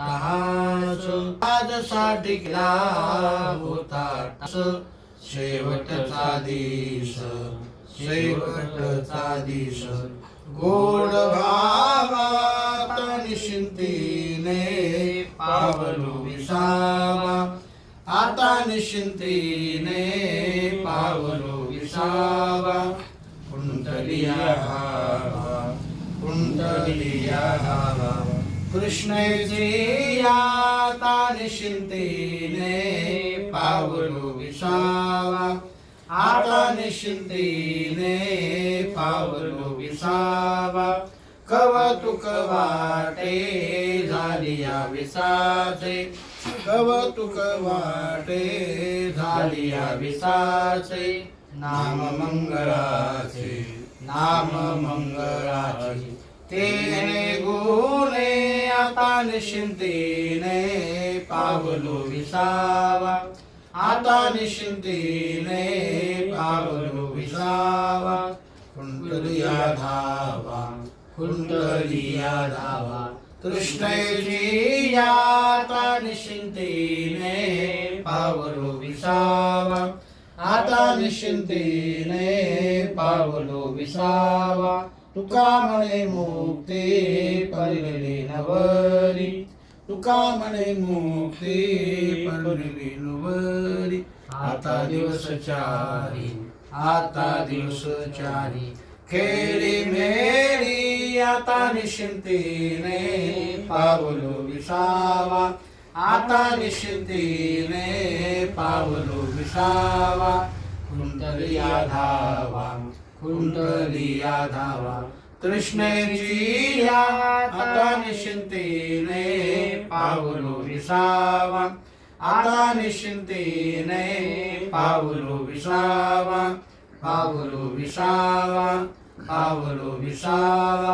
हास आजसाठी होता. शेवटचा दिस शेवटचा दिस गोड भावात निशिंतीने पावलो विसावा. आता निशिंतीने पावलो विसावा. कुंडलिया हावा कुंडलिया हावा कृष्णजी आता निशिंतीने पावलो विसावा आता निशिंतीने पावलो विसावा कवतुक वाटे झाली या विसाचे। कवतुक वाटे झाली या विसाचे। नाम मंगळाचे नाम मंगळाचे तेने गुणे आता निशिंतीने पावलो विसावा. आता निशिंतीने पावलो विसावा. कुंडलिया धावा कुंडलिया धावा. कृष्णजी आता निशिंतीने पावलो विसावा. आता निशिंतीने पावलो विसावा. तुका म्हणे मुक्ते पडलेली नवरी. तुका म्हणे मुक्ते पडलेली नवरी. आता दिवस चारी आता दिवस चारी. खेळी मेळी आता निश्चिंतीने पावलो विसावा. आता निश्चिंतीने पावलो विसावा. कुंडलिया कुंडली या धावा कृष्णजी आता निशिंतीने पावलो विसावा. आता निशिंतीने पावलो विसावा. पावलो विसावा. पावलो विसावा.